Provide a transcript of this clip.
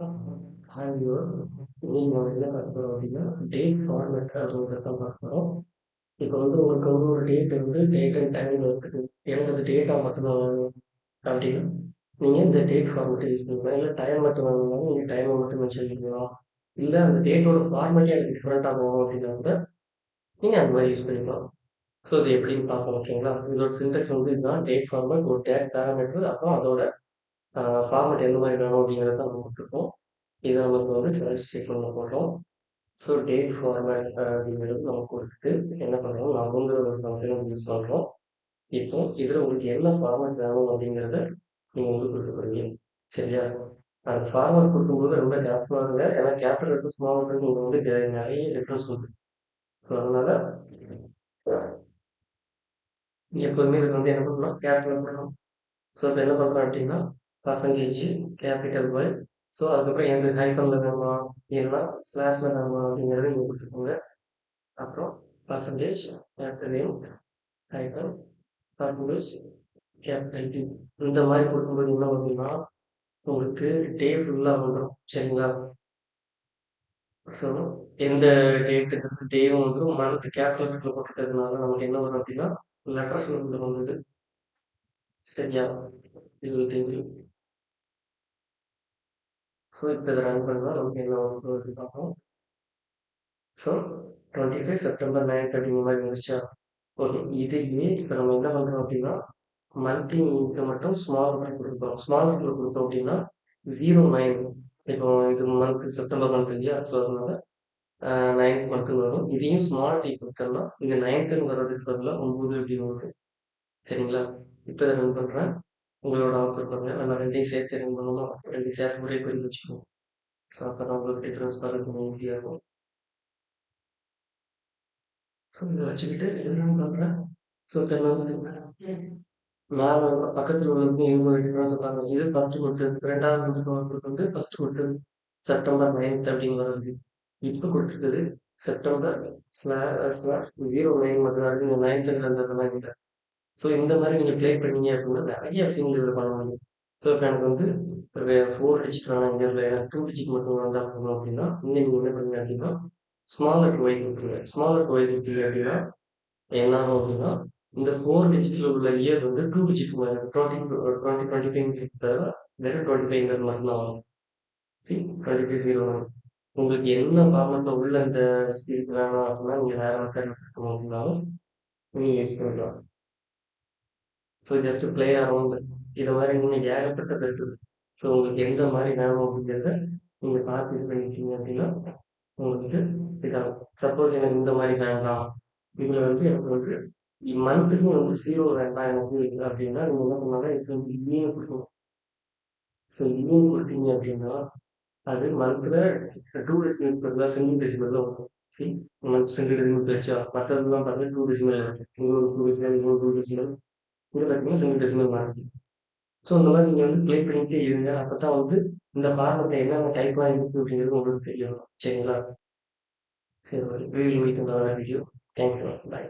Hi நீங்கள் என்ன பார்க்க அப்படின்னா டேட் ஃபார்மேட்டில் அப்படிங்கிறத தான் பார்க்குறோம் இப்போ வந்து உங்களுக்கு வந்து ஒரு டேட் வந்து டேட் அண்ட் டைம் இருக்குது. எனக்கு அந்த டேட்டாக மட்டும்தான் வேணும் அப்படின்னா நீங்கள் இந்த டேட் ஃபார்மேட்டை யூஸ் பண்ணிக்கலாம் இல்லை டைம் மட்டும் வேணும்னாலும் நீங்கள் டைமை மட்டும் மென்ஷன் பண்ணிக்கலாம். இல்லை அந்த டேட்டோட ஃபார்மேட்டே அது டிஃப்ரெண்ட்டாக போகணும் அப்படின்னா கூட நீங்கள் அந்த மாதிரி யூஸ் பண்ணிக்கலாம். ஸோ இது எப்படின்னு பார்ப்போம் ஓகேங்களா இதோட சின்டெக்ஸ் வந்து இதுதான். டேட் ஃபார்மேட் ஒரு டேட் பேராமீட்டர் அப்புறம் அதோட ஃபார்மேட் எந்த மாதிரி வேணும் அப்படிங்கிறத நம்ம கொடுத்துருக்கோம். இதை நமக்கு வந்து செலக்ட் ஸ்டேட்மெண்ட்டில் போட்டோம். ஸோ டேட் ஃபார்மேட் அப்படிங்கிறது நம்ம கொடுத்துட்டு என்ன பண்ணுறோம் நவங்கிற ஒரு ஃபங்க்ஷன் யூஸ் பண்ணுறோம் இப்போ இதில் உங்களுக்கு என்ன ஃபார்மேட் வேணும் அப்படிங்கிறத நீங்கள் வந்து கொடுத்துக்கிறீங்க சரியா? அந்த ஃபார்மேட் கொடுக்கும்போது ரொம்ப கேர்ஃபுல்லாக இருங்க. ஏன்னா கேபிட்டல் லெட்டர் ஸ்மால் லெட்டர் வந்து நிறைய டிஃப்ரென்ஸ் உண்டு. ஸோ அதனால் எப்போதுமே இதில் வந்து என்ன பண்ணணும் கேர்ஃபுல்லாக பண்ணணும். ஸோ இப்போ என்ன பண்ணுறோம் அப்படின்னா பர்சன்டேஜ் கேபிட்டல் ஒய் ஸோ அதுக்கப்புறம் எந்த ஹைஃபனில் வேணுமா இல்லைன்னா ஸ்லாஷில் வேணுமா அப்படிங்கிறத நீங்கள் கொடுத்துருக்கோங்க அப்புறம் percentage capital name hyphen percentage capital T இந்த மாதிரி கொடுக்கும்போது என்ன பார்த்தீங்கன்னா உங்களுக்கு டே ஃபுல்லாக வந்துடும் சரிங்களா? ஸோ எந்த டேட்டு டேவும் வந்துடும் மந்த் கேபிட்டல் போட்டுக்கிறதுனால நமக்கு என்ன வரும் அப்படின்னா லெட்டர்ஸ் வந்து வந்தது சரியா? இது ஸோ இப்போ இதை ரன் பண்ணால் நமக்கு என்ன வருது பார்ப்போம் so twenty five September nine thirty மாதிரி வந்துருச்சா ஓகே இதையே இப்போ நம்ம என்ன பண்ணுறோம் அப்படின்னா மந்த்லி இன்க்கு மட்டும் ஸ்மால் லெட்டர் கொடுப்போம். ஸ்மால் லெட்டர் கொடுத்தோம் அப்படின்னா ஜீரோ நைன் இப்போ இது மந்த் செப்டம்பர் மந்த் இல்லையா? ஸோ அதனால நைன்த் மந்த் வரும். இதையும் ஸ்மால் டீ கொடுத்தோம்னா இந்த நைன்த்துன்னு வர்றதுக்கு பதிலாக ஒம்பது அப்படின்னு வருது சரிங்களா? இப்போ ரன் பண்ணுறேன் உங்களோட ஆஃபர் பாருங்க. நம்ம ரெண்டையும் சேர்த்து ரன் பண்ணணும் ரெண்டையும் சேர்த்து ஒரே பண்ணி வச்சுக்கோங்க ஸோ அப்போ தான் உங்களுக்கு டிஃப்ரென்ஸ் பார்க்கறது ஈஸியாக இருக்கும். ஸோ இதை வச்சுக்கிட்டு என்ன பண்ணுறேன் ஸோ இப்போ என்ன மேலே பக்கத்தில் உள்ளது இவங்க டிஃப்ரென்ஸ் பாருங்க. இது ஃபர்ஸ்ட் கொடுத்தது ரெண்டாவது கொடுத்தது வந்து ஃபர்ஸ்ட் கொடுத்தது செப்டம்பர் நைன்த் அப்படின்னு வருது இப்போ கொடுத்துருக்குது செப்டம்பர் ஸ்லாஷ் ஜீரோ நைன் மட்டும் நைன்த்தில் இருந்ததெல்லாம் இல்லை. ஸோ இந்த மாதிரி நீங்கள் ப்ளே பண்ணீங்க அப்படின்னா நிறைய விஷயங்கள் இதில் பண்ண முடியும். ஸோ இப்போ எனக்கு வந்து ஃபோர் டிஜிட் வேணாம் இல்லை எனக்கு டூ டிஜிட் மட்டும் வந்தால் போகணும் அப்படின்னா இன்னைக்கு என்ன பண்ணுங்க அப்படின்னா ஸ்மால் லெட்டர் ஒய் கொடுத்துருங்க ஸ்மால் லெட்டர் ஒய் கொடுத்துருங்க அப்படின்னா என்ன ஆகும் அப்படின்னா இந்த ஃபோர் டிஜிட்டில் உள்ள இயர் வந்து two digit twenty twenty twenty five தவிர வெறும் டுவெண்ட்டி ஃபைவ் மட்டும்தான் வரும். சி டுவெண்ட்டி ஃபைவ் ஜீரோ வரும் உங்களுக்கு என்ன ஃபார்மெட்டில் உள்ள இந்த ஸ்பீட் வேணும் அப்படின்னா நீங்கள் வேறு மெத்தட் எடுத்துக்கணும் அப்படின்னாலும் நீங்கள் யூஸ் பண்ணிக்கலாம். ஸோ ஜஸ்ட் பிளே அரௌண்ட் இதை மாதிரி நீங்கள் ஏகப்பட்டது இருக்குது ஸோ உங்களுக்கு எந்த மாதிரி வேணும் அப்படிங்கிறத நீங்கள் பார்த்து இது பண்ணிக்கிங்க அப்படின்னா உங்களுக்கு இதாகும். சப்போஸ் எனக்கு இந்த மாதிரி வேண்டாம். இதில் வந்து எனக்கு வந்து மந்த்துக்கும் வந்து சீரோ வேண்டாம் எனக்கு அப்படின்னா நீங்கள் என்ன பண்ணாலும்? எனக்கு வந்து இனியும் கொடுக்கணும். ஸோ இனியும் கொடுத்தீங்க அப்படின்னா அது மந்த்தில் டூ டெசிமல் பதிலாக சிங்கிள் டெசிமல் தான் வரும். சி மந்த் சிங்கிள் டெசிமல் போயிடுச்சா? மற்றதுலாம் பார்த்தா டூ டெசிமல் இன்னொரு டூ டெசிமல் இன்னொரு டூ டெசிமல் இது பார்த்தீங்கன்னா சிங்கிள் டெசிமல் மாறிச்சு ஸோ இந்த மாதிரி நீங்கள் வந்து ப்ளே பண்ணிகிட்டே இருங்க. அப்போ தான் வந்து இந்த ஃபார்மெட்டில் என்னென்ன டைப்லாம் இருக்குது அப்படிங்கிறது உங்களுக்கு தெரியும். சரிங்களா? சரி ஒரு வீடியோ வீட்டு வீடியோ தேங்க்யூ பாய்